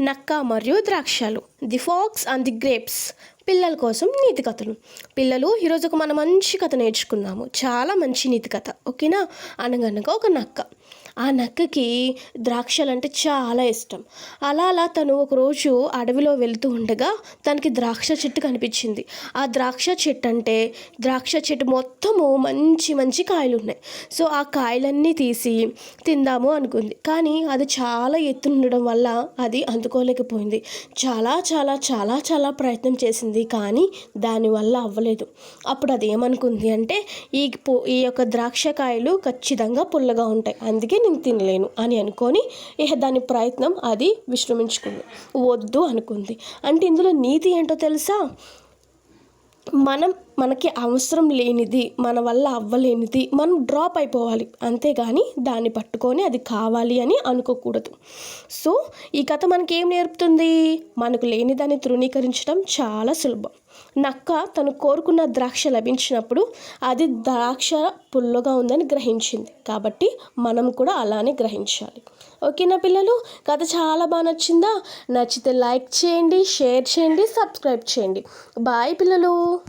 నక్క మరియు ద్రాక్షలు. The fox and the grapes. పిల్లల కోసం నీతి కథలు పిల్లలు ఈరోజు ఒక మన మంచి కథ నేర్చుకున్నాము చాలా మంచి నీతి కథ ఓకేనా? అనగనగా ఒక నక్క. ఆ నక్కకి ద్రాక్షలు అంటే చాలా ఇష్టం. అలా అలా తను ఒకరోజు అడవిలో వెళ్తూ ఉండగా తనకి ద్రాక్ష చెట్టు కనిపించింది. ఆ ద్రాక్ష చెట్టు అంటే ద్రాక్ష చెట్టు మొత్తము మంచి మంచి కాయలు ఉన్నాయి సో ఆ కాయలన్నీ తీసి తిందాము అనుకుంది. కానీ అది చాలా ఎత్తు ఉండడం వల్ల అది అందుకోలేకపోయింది. చాలా చాలా చాలా చాలా ప్రయత్నం చేసింది. కానీ దానివల్ల అవ్వలేదు. అప్పుడు అది ఏమనుకుంది అంటే ఈ పో ఈ యొక్క ద్రాక్ష కాయలు ఖచ్చితంగా పుల్లగా ఉంటాయి. అందుకే నేను తినలేను అని అనుకొని ఇక దాని ప్రయత్నం అది విశ్రమించుకుంది. వద్దు అనుకుంది. అంటే ఇందులో నీతి ఏంటో తెలుసా? మనం మనకి అవసరం లేనిది మన వల్ల అవ్వలేనిది మనం డ్రాప్ అయిపోవాలి. అంతేగాని దాన్ని పట్టుకొని అది కావాలి అని అనుకోకూడదు. సో ఈ కథ మనకి ఏం నేర్పుతుంది? మనకు లేనిదాన్ని తృణీకరించడం చాలా సులభం. నక్క తను కోరుకున్న ద్రాక్ష లభించినప్పుడు అది ద్రాక్ష పుల్లగా ఉందని గ్రహించింది. కాబట్టి మనం కూడా అలానే గ్రహించాలి. ఓకేనా పిల్లలు? కథ చాలా బాగా నచ్చిందా? నచ్చితే లైక్ చేయండి షేర్ చేయండి సబ్స్క్రైబ్ చేయండి. బాయ్ పిల్లలు!